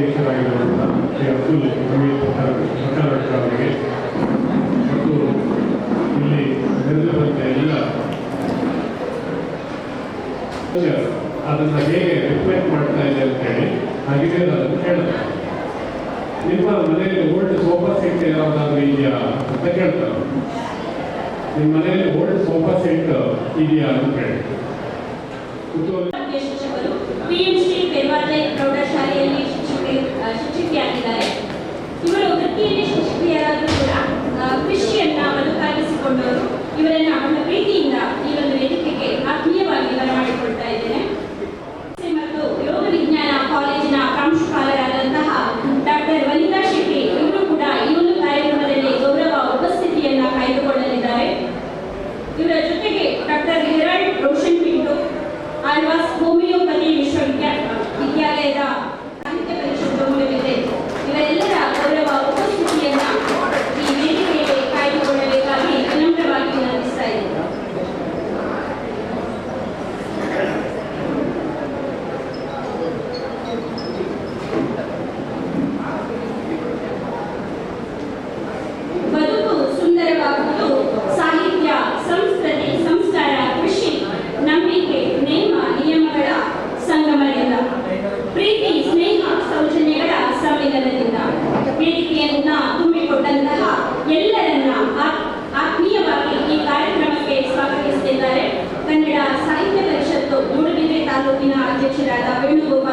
ಅಧ್ಯಕ್ಷರಾಗಿದ್ದಾರೆ ಅಬ್ದುಲ್ ಮತ್ತು ಇಲ್ಲಿ ನೆರೆದಿರುವಂಥ ಎಲ್ಲ ಅದನ್ನು ಹೇಗೆ ರಿಪ್ಲೇಟ್ ಮಾಡ್ತಾ ಇದೆ ಅಂತ ಹೇಳಿ ಹಾಗೆ ಅದನ್ನು ಕೇಳ್ತಾರೆ ನಿಮ್ಮ ಮನೆಯಲ್ಲಿ ಓಲ್ಡ್ ಸೋಫಾ ಸೆಟ್ ಯಾವುದಾದ್ರೂ ಇದೆಯಾ ಅಂತ ಕೇಳ್ತಾರೆ ನಿಮ್ಮ ಮನೆಯಲ್ಲಿ ಓಲ್ಡ್ ಸೋಫಾ ಸೆಟ್ ಇದೆಯಾ ಅಂತ ಹೇಳಿ ಪಿಎಂಸಿ ಪ್ರೌಢಶಾಲೆಯಲ್ಲಿ ಶಿಕ್ಷಕಿಯಾಗಿದ್ದಾರೆ ಇವರು ವೃತ್ತಿಯಲ್ಲಿ ಶಿಕ್ಷಕಿಯರಾದರೂ ಕೃಷಿಯನ್ನ ಬದುಕಾಗಿಸಿಕೊಂಡವರು ಇವರನ್ನ ಬಹಳ ಪ್ರೀತಿಯಿಂದ ಈಗ 起来的运动。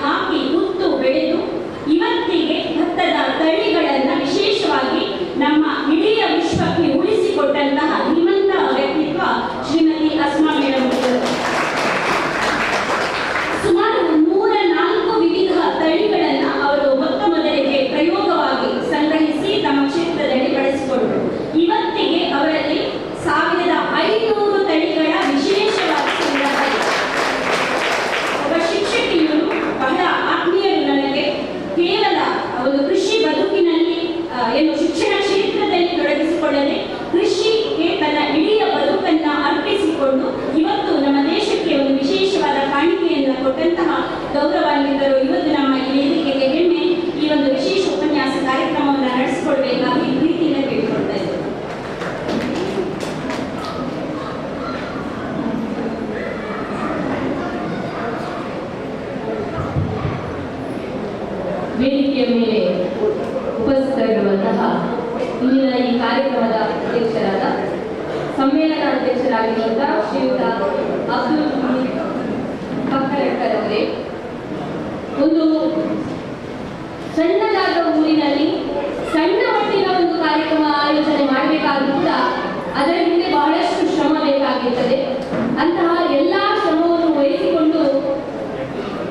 தான்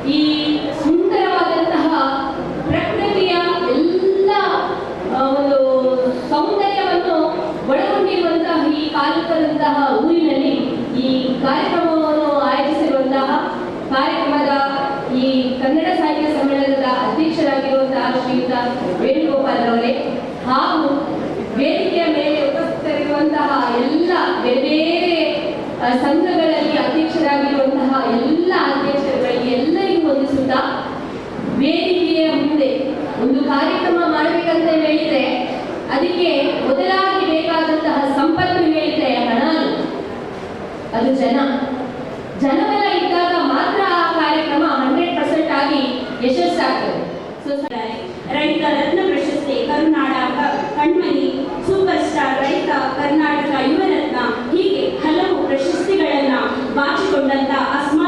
E ಯಶಸ್ಸಾಗ್ತದೆ. ರೈತ ರತ್ನ ಪ್ರಶಸ್ತಿ ಕರುನಾಡ ಕಣ್ಮಣಿ ಸೂಪರ್ ಸ್ಟಾರ್ ರೈತ, ಕರ್ನಾಟಕ ಯುವ ರತ್ನ ಹೀಗೆ ಹಲವು ಪ್ರಶಸ್ತಿಗಳನ್ನ ಬಾಚಿಕೊಂಡಂತ ಅಸ್ಮಾ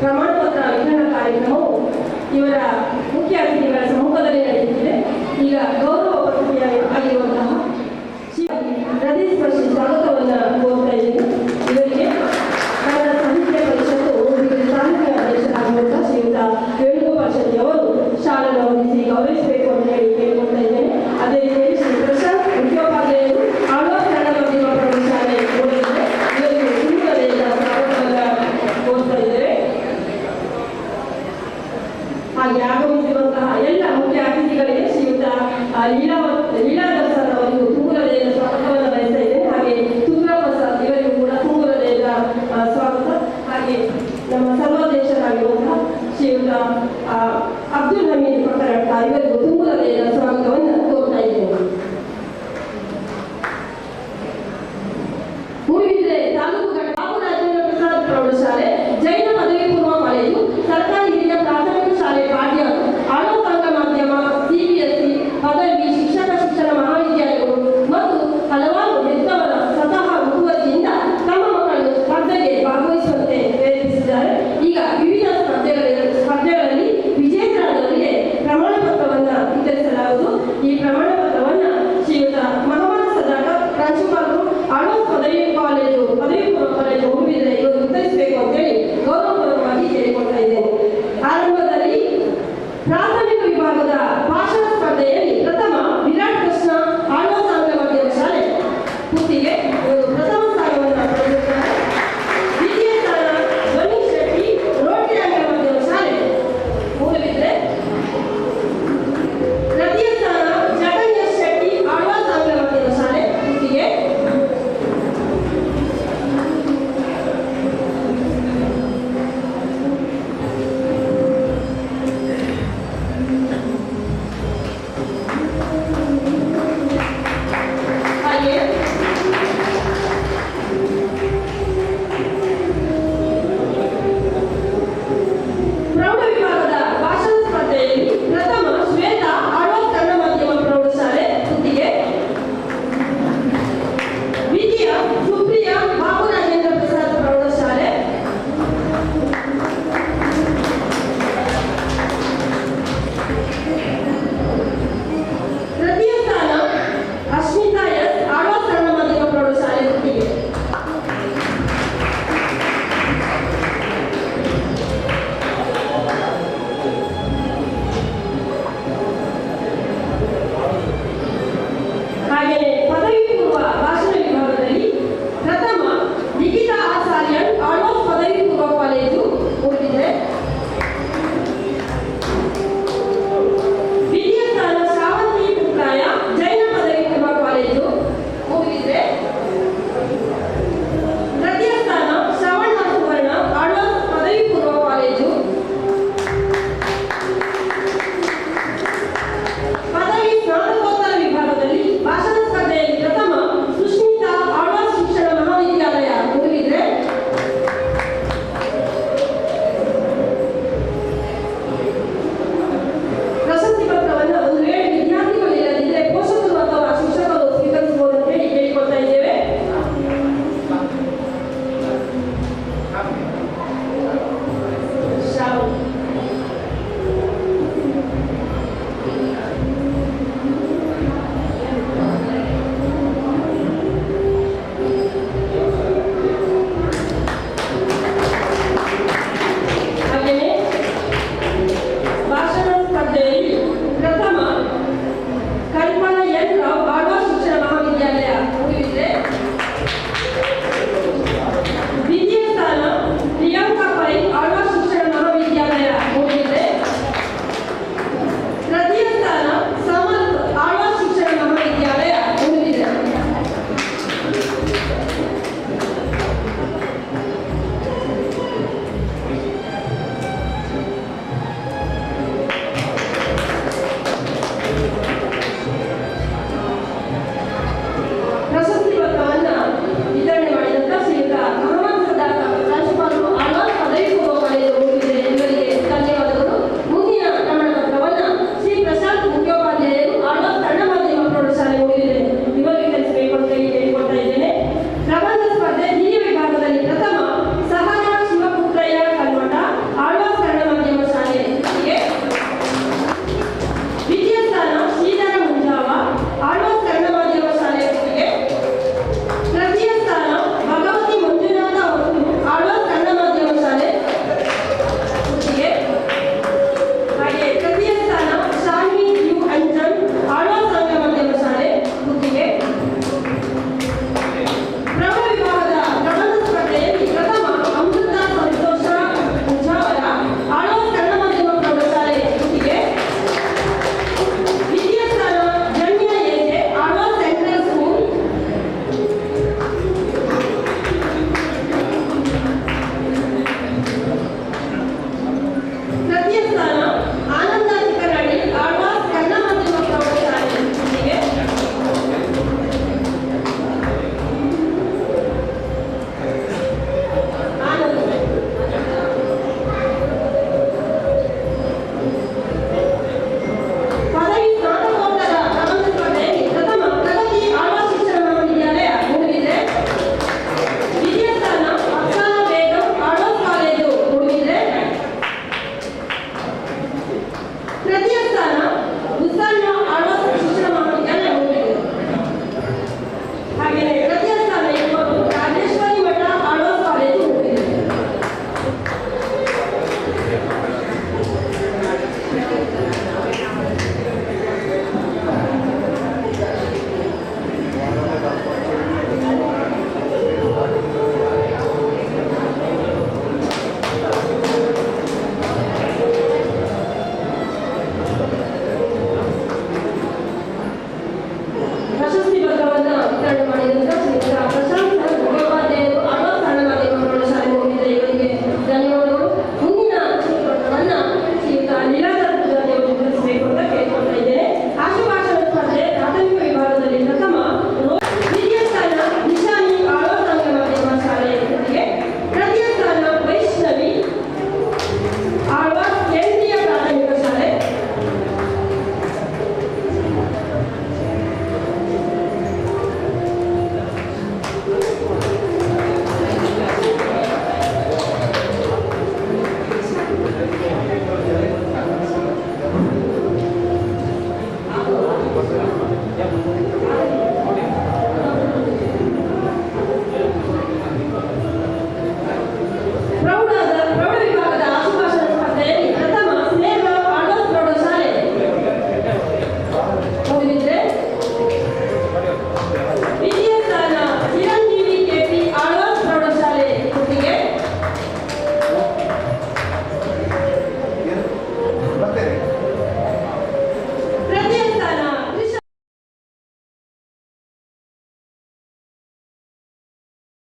Ramón. salir a